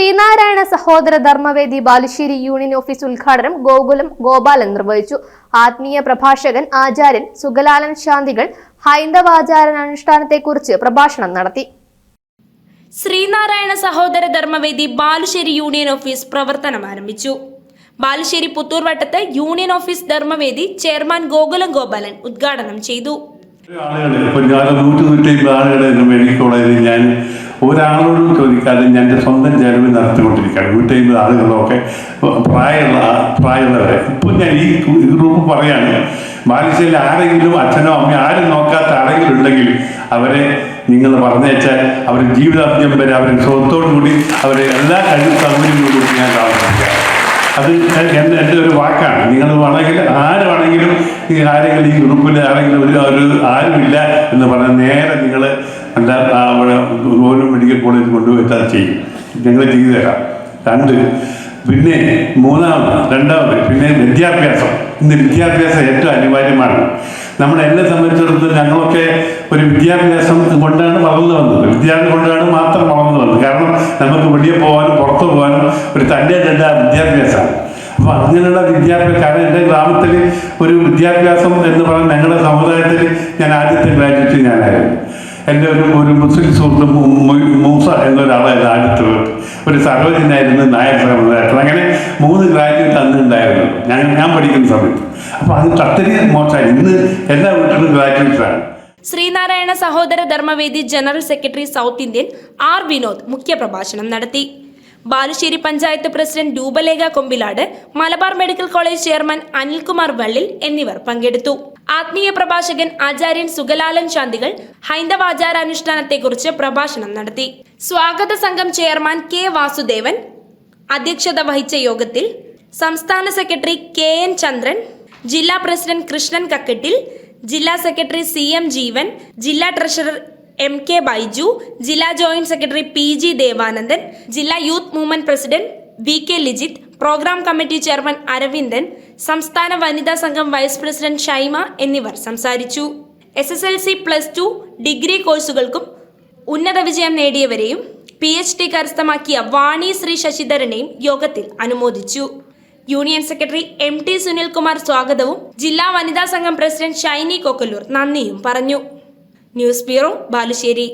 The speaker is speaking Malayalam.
ശ്രീനാരായണ സഹോദര ധർമ്മവേദി ബാലുശ്ശേരി യൂണിയൻ ഓഫീസ് ഉദ്ഘാടനം ഗോകുലം ഗോപാലൻ നിർവഹിച്ചു. ആത്മീയ പ്രഭാഷകൻ ആചാര്യൻ സുഗലാലൻ ശാന്തികൾ ഹൈന്ദവാചാരാനുഷ്ഠാനത്തെക്കുറിച്ച് പ്രഭാഷണം നടത്തി. ശ്രീനാരായണ സഹോദര ധർമ്മവേദി ബാലുശ്ശേരി യൂണിയൻ ഓഫീസ് പ്രവർത്തനം ആരംഭിച്ചു. Balussery Puthur വട്ടത്ത് union office Dharmavedi chairman Gokulam Gopalan ഉദ്ഘാടനം ചെയ്തു. ആളുകൾ ഇപ്പം ഞാൻ നൂറ്റി നൂറ്റി ആളുകളെ മെഡിക്കൽ കോളേജിൽ ഞാൻ ഒരാളോടും ചോദിക്കാതെ ഞാൻ എന്റെ സ്വന്തം ചെലവ് നടത്തിക്കൊണ്ടിരിക്കുകയാണ്. നൂറ്റമ്പത് ആളുകളൊക്കെ പ്രായമുള്ള പ്രായമുള്ളവരെ. ഇപ്പോൾ ഞാൻ ഈ ഗ്രൂപ്പ് പറയാണ് ബാലുശ്ശേരിയിൽ ആരെങ്കിലും അച്ഛനോ അമ്മയോ ആരും നോക്കാത്ത ആരെങ്കിലും ഉണ്ടെങ്കിൽ അവരെ നിങ്ങൾ പറഞ്ഞേച്ചാൽ അവർ ജീവിതാന്ത്യം വരെ അവരെ സ്വത്തോടു കൂടി അവരെ എല്ലാ കഴിവ് സൗകര്യങ്ങളും ഞാൻ താമസിക്കാം അത് എന്റെ എന്റെ ഒരു വാക്കാണ്. നിങ്ങൾ വേണമെങ്കിൽ ആര് വേണമെങ്കിലും ഈ ആരെങ്കിലും ഈ ഗ്രൂപ്പിൽ ആരെങ്കിലും ഒരു ആരുമില്ല എന്ന് പറഞ്ഞാൽ നേരെ നിങ്ങൾ ആ അവിടെ ഓരോ മെഡിക്കൽ കോളേജ് കൊണ്ടുപോയി ചെയ്യും. ഞങ്ങൾ ചെയ്തു തരാം. രണ്ട് പിന്നെ മൂന്നാമത് രണ്ടാമത് പിന്നെ വിദ്യാഭ്യാസം. ഇന്ന് വിദ്യാഭ്യാസം ഏറ്റവും അനിവാര്യമാണ്. നമ്മളെ എന്നെ സംബന്ധിച്ചിടത്തോളം ഞങ്ങളൊക്കെ ഒരു വിദ്യാഭ്യാസം കൊണ്ടാണ് വളർന്നു വന്നത്. വിദ്യാഭ്യാസം കൊണ്ടാണ് മാത്രം വളർന്നു വന്നത്. കാരണം നമുക്ക് വെളിയിൽ പോകാനും പുറത്തു പോകാനും ഒരു തന്റെ തന്നെ വിദ്യാഭ്യാസമാണ് അപ്പോൾ അങ്ങനെയുള്ള വിദ്യാഭ്യാസം കാരണം എന്റെ ഗ്രാമത്തിൽ ഒരു വിദ്യാഭ്യാസം എന്ന് പറഞ്ഞാൽ ഞങ്ങളുടെ സമുദായത്തിൽ ഞാൻ ആദ്യത്തെ ഗ്രാജുവേറ്റ് ഞാനായിരുന്നു. എന്റെ ഒരു ഒരു മുസ്ലിം സുഹൃത്ത് മൂസ എന്നൊരാളായിരുന്നു ആദ്യത്തെ ഒരു സർവജനായിരുന്നു നായർ സമുദായത്തിൽ അങ്ങനെ മൂന്ന് ഗ്രാജുവേറ്റ് അന്ന് ഉണ്ടായിരുന്നു. ഞാൻ ഞാൻ പഠിക്കുന്ന സമയത്ത്. അപ്പോൾ അത് തത്തരി മോശമായി ഇന്ന് എല്ലാ വീട്ടിലും ഗ്രാജുവേറ്റ്സാണ് Sreenarayana Sahodara Dharmavedi general secretary south Indian R Vinod മുഖ്യപ്രഭാഷണം നടത്തി. Balussery panchayat president Roopalekha Kombilad Malabar medical college chairman Anilkumar Vallil എന്നിവർ പങ്കെടുത്തു. ആത്മീയ പ്രഭാഷകൻ ആചാര്യൻ സുഗലാലൻ ശാന്തികൾ ഹൈന്ദവാചാരാനുഷ്ഠാനത്തെക്കുറിച്ച് പ്രഭാഷണം നടത്തി. സ്വാഗത സംഘം ചെയർമാൻ കെ വാസുദേവൻ. അധ്യക്ഷത വഹിച്ച യോഗത്തിൽ സംസ്ഥാന സെക്രട്ടറി കെ എൻ ചന്ദ്രൻ ജില്ലാ പ്രസിഡന്റ് കൃഷ്ണൻ കക്കട്ടിൽ ജില്ലാ സെക്രട്ടറി സി എം ജീവൻ ജില്ലാ ട്രഷറർ എം കെ ബൈജു ജില്ലാ joint secretary P G Devanandan ജില്ലാ youth movement president V K Lijith programme committee chairman Aravindan സംസ്ഥാന വനിതാ സംഘം വൈസ് പ്രസിഡന്റ് ഷൈമ എന്നിവർ സംസാരിച്ചു. S S L C plus two degree കോഴ്സുകൾക്കും ഉന്നത വിജയം നേടിയവരെയും പി എച്ച് ഡി കരസ്ഥമാക്കിയ വാണി ശ്രീ ശശിധരനെയും യോഗത്തിൽ അനുമോദിച്ചു. Union secretary M T Sunilkumar സ്വാഗതവും ജില്ലാ വനിതാ സംഘം പ്രസിഡന്റ് ഷൈനി കൊക്കല്ലൂർ നന്ദിയും പറഞ്ഞു. News bureau Balussery.